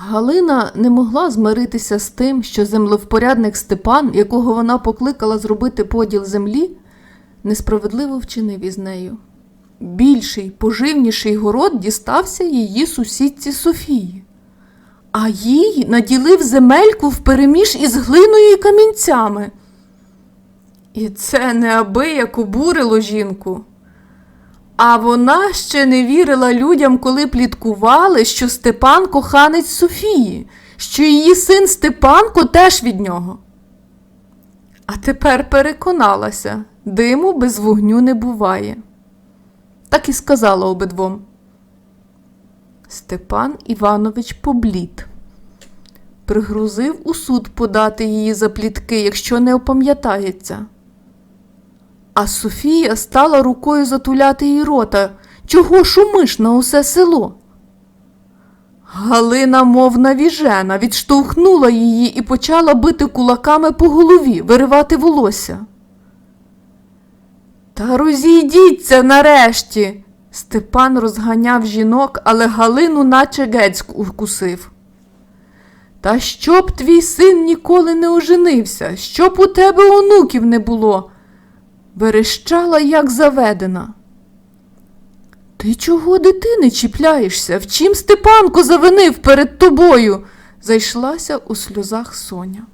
Галина не могла змиритися з тим, що землевпорядник Степан, якого вона покликала зробити поділ землі, несправедливо вчинив із нею. Більший, поживніший город дістався її сусідці Софії, а їй наділив земельку впереміж із глиною і камінцями. І це неабияк обурило жінку. А вона ще не вірила людям, коли пліткували, що Степан коханець Софії, що її син Степанко теж від нього. А тепер переконалася, диму без вогню не буває. Так і сказала обидвом. Степан Іванович поблід. Пригрузив у суд подати її за плітки, якщо не опам'ятається. А Софія стала рукою затуляти їй рота. Чого шумиш на усе село? Галина, мов навіжена, відштовхнула її і почала бити кулаками по голові, виривати волосся. Та розійдіться нарешті. Степан розганяв жінок, але Галину наче гець укусив. Та щоб твій син ніколи не оженився, щоб у тебе онуків не було верещала, як заведена. Ти чого дитини чіпляєшся? В чим Степанко завинив перед тобою? зайшлася у сльозах Соня.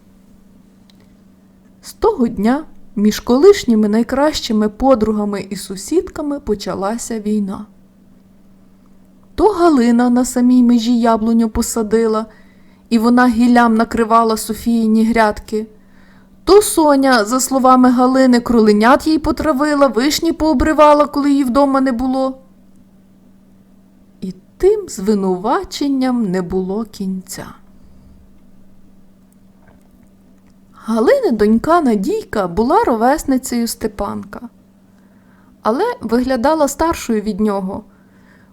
З того дня між колишніми найкращими подругами і сусідками почалася війна. То Галина на самій межі яблуню посадила, і вона гіллям накривала Софіїні грядки. То Соня, за словами Галини, кроленят їй потравила, вишні пообривала, коли її вдома не було. І тим звинуваченням не було кінця. Галини донька Надійка була ровесницею Степанка, але виглядала старшою від нього,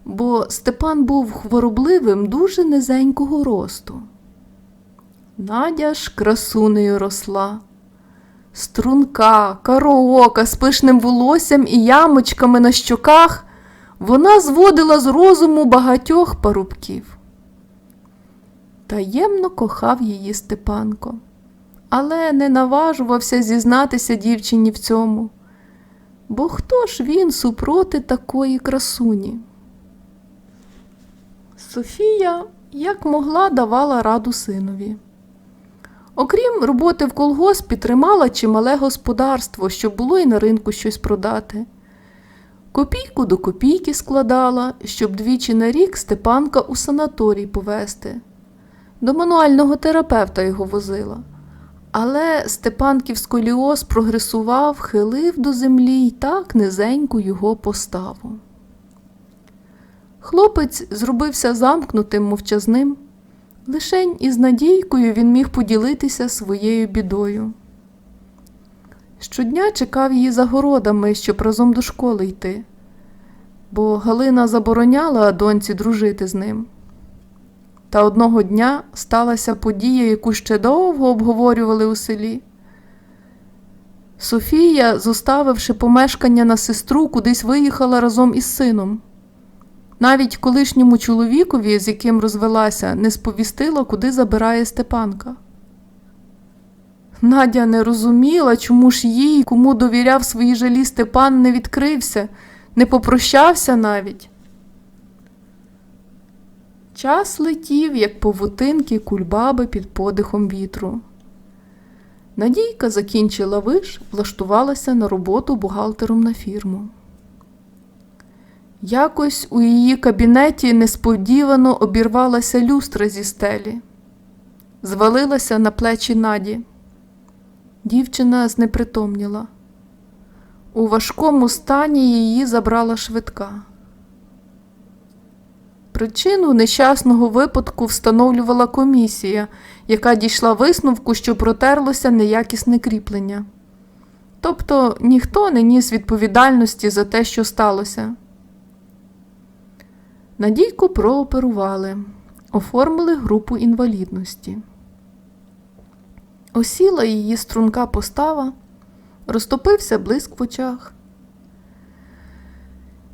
бо Степан був хворобливим дуже низенького росту. Надя ж красунею росла струнка, кароока з пишним волоссям і ямочками на щоках, вона зводила з розуму багатьох парубків. Таємно кохав її Степанко, але не наважувався зізнатися дівчині в цьому. Бо хто ж він супроти такої красуні? Софія як могла давала раду синові. Окрім роботи в колгоспі, тримала чимале господарство, щоб було і на ринку щось продати. Копійку до копійки складала, щоб двічі на рік Степанка у санаторій повезти. До мануального терапевта його возила. Але Степанків сколіоз прогресував, хилив до землі й так низеньку його поставу. Хлопець зробився замкнутим, мовчазним. Лишень із Надійкою він міг поділитися своєю бідою. Щодня чекав її за городами, щоб разом до школи йти, бо Галина забороняла доньці дружити з ним. Та одного дня сталася подія, яку ще довго обговорювали у селі. Софія, зоставивши помешкання на сестру, кудись виїхала разом із сином. Навіть колишньому чоловікові, з яким розвелася, не сповістила, куди забирає Степанка. Надя не розуміла, чому ж їй, кому довіряв свої жалі Степан, не відкрився, не попрощався навіть. Час летів, як повутинки кульбаби під подихом вітру. Надійка закінчила виш, влаштувалася на роботу бухгалтером на фірму. Якось у її кабінеті несподівано обірвалася люстра зі стелі, звалилася на плечі Наді. Дівчина знепритомніла. У важкому стані її забрала швидка. Причину нещасного випадку встановлювала комісія, яка дійшла висновку, що протерлося неякісне кріплення. Тобто ніхто не ніс відповідальності за те, що сталося. Надійку прооперували, оформили групу інвалідності. Осіла її струнка постава, розтопився блиск в очах.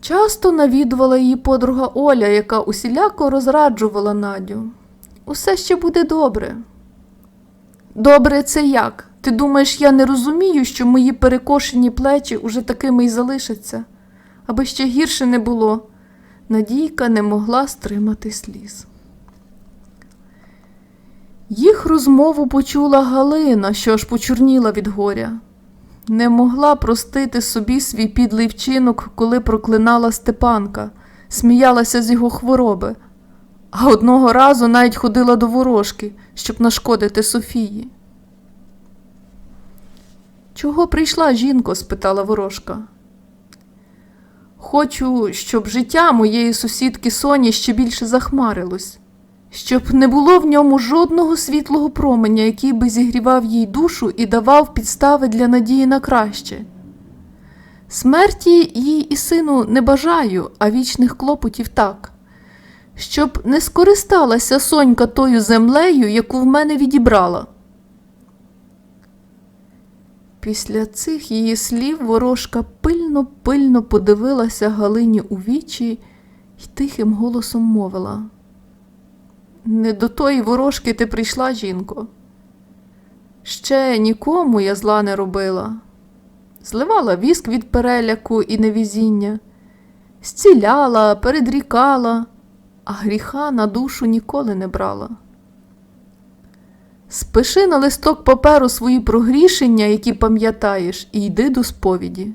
Часто навідувала її подруга Оля, яка усіляко розраджувала Надю. усе ще буде добре. Добре, це як? Ти думаєш, я не розумію, що мої перекошені плечі уже такими й залишаться, аби ще гірше не було. Надійка не могла стримати сліз. Їх розмову почула Галина, що аж почорніла від горя. Не могла простити собі свій підлий вчинок, коли проклинала Степанка, сміялася з його хвороби, а одного разу навіть ходила до ворожки, щоб нашкодити Софії. Чого прийшла жінко? спитала ворожка. Хочу, щоб життя моєї сусідки Соні ще більше захмарилось, щоб не було в ньому жодного світлого променя, який би зігрівав їй душу і давав підстави для надії на краще. Смерті їй і сину не бажаю, а вічних клопотів так, щоб не скористалася Сонька тою землею, яку в мене відібрала. Після цих її слів ворожка пильно пильно подивилася Галині у вічі й тихим голосом мовила. Не до тої ворожки ти прийшла, жінко. Ще нікому я зла не робила. Зливала віск від переляку і невізіння, зціляла, передрікала, а гріха на душу ніколи не брала. Спиши на листок паперу свої прогрішення, які пам'ятаєш, і йди до сповіді.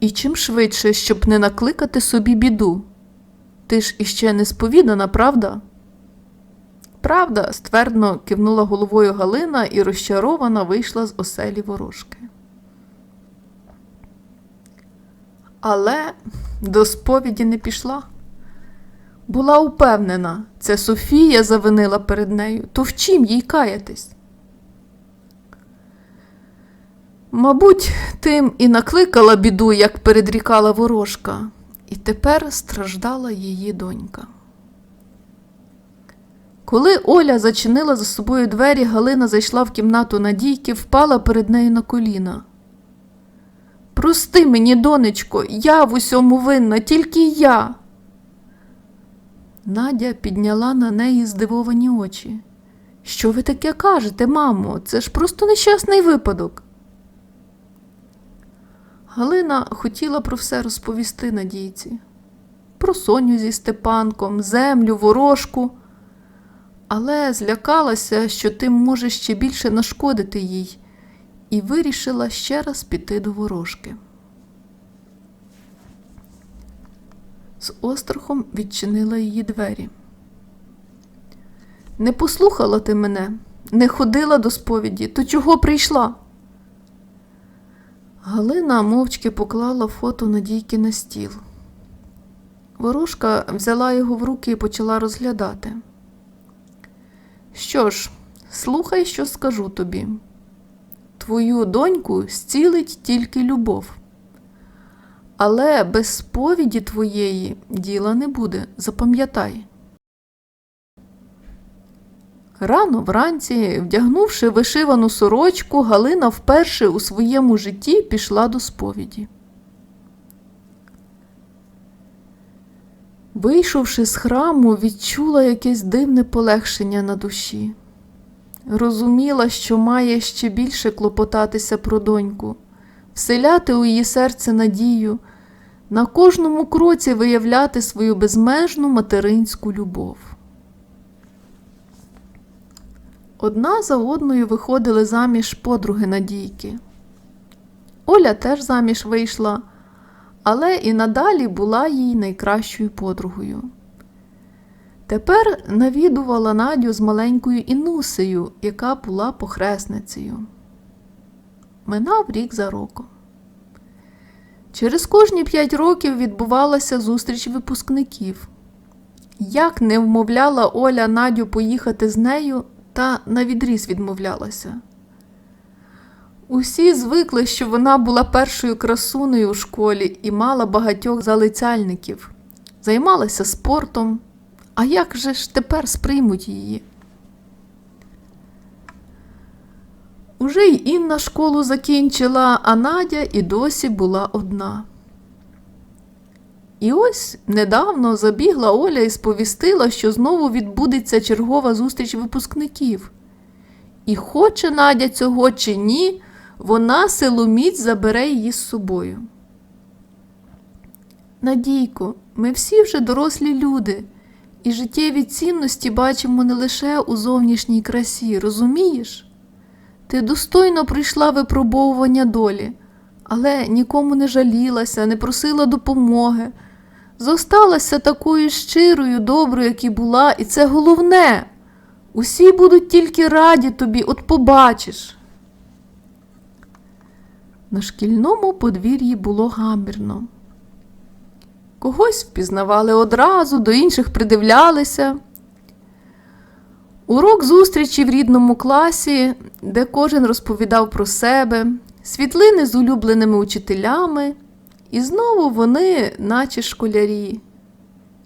І чим швидше, щоб не накликати собі біду. Ти ж іще не сповідана, правда? Правда, ствердно кивнула головою Галина і розчарована вийшла з оселі ворожки. Але до сповіді не пішла. Була упевнена, це Софія завинила перед нею, то в чим їй каятись? Мабуть, тим і накликала біду, як передрікала ворожка, і тепер страждала її донька. Коли Оля зачинила за собою двері, Галина зайшла в кімнату Надійки, впала перед нею на коліна. Прости мені, донечко, я в усьому винна, тільки я. Надя підняла на неї здивовані очі. Що ви таке кажете, мамо? Це ж просто нещасний випадок. Галина хотіла про все розповісти Надійці. Про Соню зі Степанком, землю, ворожку, але злякалася, що тим може ще більше нашкодити їй, і вирішила ще раз піти до ворожки. З острахом відчинила її двері. Не послухала ти мене, не ходила до сповіді, то чого прийшла? Галина мовчки поклала фото Надійки на стіл. Ворожка взяла його в руки і почала розглядати. Що ж, слухай, що скажу тобі. Твою доньку зцілить тільки любов. Але без сповіді твоєї діла не буде, запам'ятай. Рано вранці, вдягнувши вишивану сорочку, Галина вперше у своєму житті пішла до сповіді. Вийшовши з храму, відчула якесь дивне полегшення на душі. Розуміла, що має ще більше клопотатися про доньку, вселяти у її серце надію, на кожному кроці виявляти свою безмежну материнську любов. Одна за одною виходили заміж подруги Надійки. Оля теж заміж вийшла, але і надалі була їй найкращою подругою. Тепер навідувала Надю з маленькою Інусею, яка була похресницею. Минав рік за роком. Через кожні п'ять років відбувалася зустріч випускників. Як не вмовляла Оля Надю поїхати з нею, та навідріз відмовлялася. Усі звикли, що вона була першою красунею у школі і мала багатьох залицяльників, займалася спортом. А як же ж тепер сприймуть її? Уже й Інна школу закінчила, а Надя і досі була одна. І ось недавно забігла Оля і сповістила, що знову відбудеться чергова зустріч випускників. І хоче Надя цього чи ні, вона силоміць забере її з собою. Надійко, ми всі вже дорослі люди, і життєві цінності бачимо не лише у зовнішній красі, розумієш? Ти достойно пройшла випробовування долі, але нікому не жалілася, не просила допомоги. Зосталася такою щирою, доброю, як і була, і це головне. Усі будуть тільки раді тобі, от побачиш. На шкільному подвір'ї було гамірно. Когось впізнавали одразу, до інших придивлялися. Урок зустрічі в рідному класі, де кожен розповідав про себе, світлини з улюбленими учителями, і знову вони, наче школярі,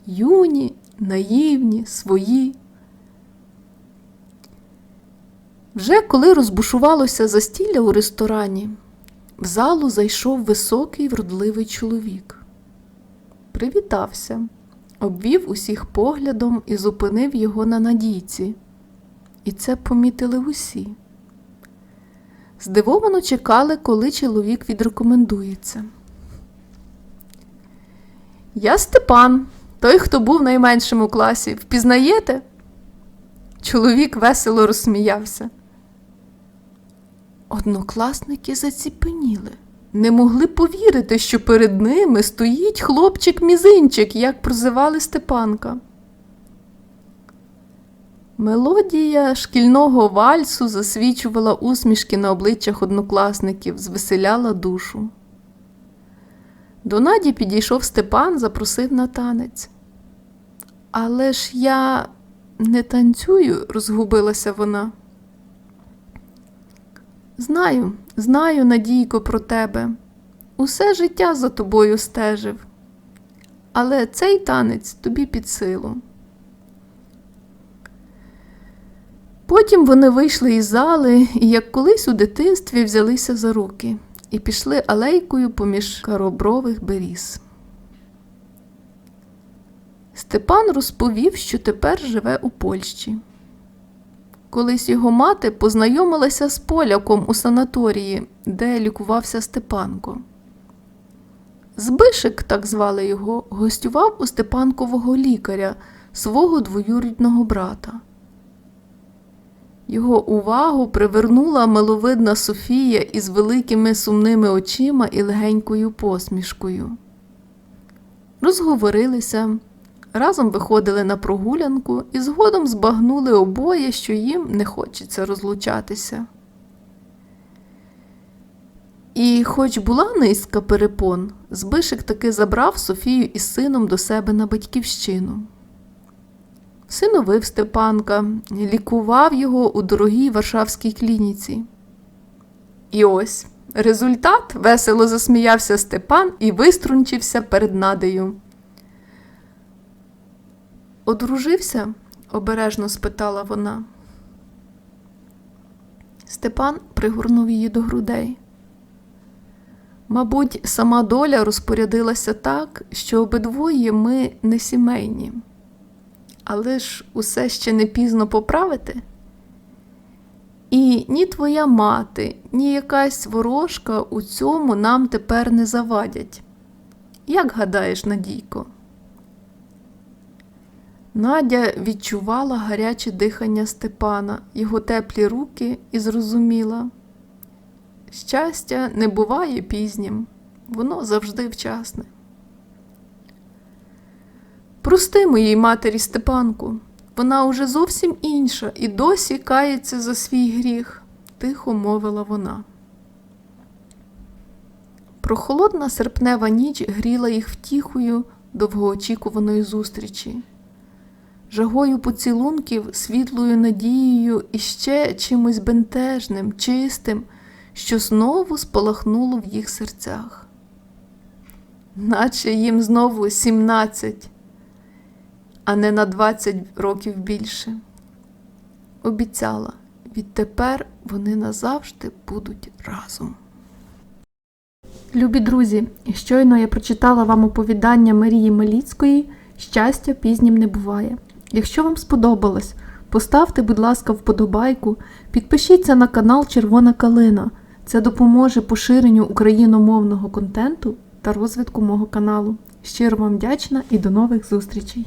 юні, наївні, свої. Вже коли розбушувалося застілля у ресторані, в залу зайшов високий вродливий чоловік. Привітався, обвів усіх поглядом і зупинив його на надійці. І це помітили усі. Здивовано чекали, коли чоловік відрекомендується. Я Степан, той, хто був найменшим у класі. Впізнаєте? Чоловік весело розсміявся. Однокласники заціпеніли, не могли повірити, що перед ними стоїть хлопчик-мізинчик, як прозивали Степанка. Мелодія шкільного вальсу засвічувала усмішки на обличчях однокласників, звеселяла душу. До Наді підійшов Степан, запросив на танець. Але ж я не танцюю, розгубилася вона. Знаю, знаю, Надійко, про тебе. Усе життя за тобою стежив. Але цей танець тобі під силу. Потім вони вийшли із зали і, як колись у дитинстві, взялися за руки і пішли алейкою поміж каробрових беріз. Степан розповів, що тепер живе у Польщі. Колись його мати познайомилася з поляком у санаторії, де лікувався Степанко. Збишик, так звали його, гостював у Степанкового лікаря, свого двоюрідного брата. Його увагу привернула миловидна Софія із великими сумними очима і легенькою посмішкою. Розговорилися, разом виходили на прогулянку і згодом збагнули обоє, що їм не хочеться розлучатися. І, хоч була низка перепон, Збишик таки забрав Софію із сином до себе на батьківщину. Синовив Степанка, лікував його у дорогій Варшавській клініці. І ось результат весело засміявся Степан і виструнчився перед надею. Одружився? обережно спитала вона. Степан пригорнув її до грудей. Мабуть, сама доля розпорядилася так, що обидвоє ми не сімейні. Але ж усе ще не пізно поправити. І ні твоя мати, ні якась ворожка у цьому нам тепер не завадять. Як гадаєш, Надійко? Надя відчувала гаряче дихання Степана, його теплі руки і зрозуміла. Щастя не буває пізнім, воно завжди вчасне. Прости моїй матері Степанку, вона уже зовсім інша і досі кається за свій гріх, тихо мовила вона. Прохолодна серпнева ніч гріла їх втіхою довгоочікуваної зустрічі, жагою поцілунків, світлою надією і ще чимось бентежним, чистим, що знову спалахнуло в їх серцях. Наче їм знову сімнадцять а не на 20 років більше. Обіцяла, відтепер вони назавжди будуть разом. Любі друзі, щойно я прочитала вам оповідання Марії Маліцької Щастя пізнім не буває. Якщо вам сподобалось, поставте, будь ласка, вподобайку, підпишіться на канал Червона Калина. Це допоможе поширенню україномовного контенту та розвитку мого каналу. Щиро вам вдячна і до нових зустрічей!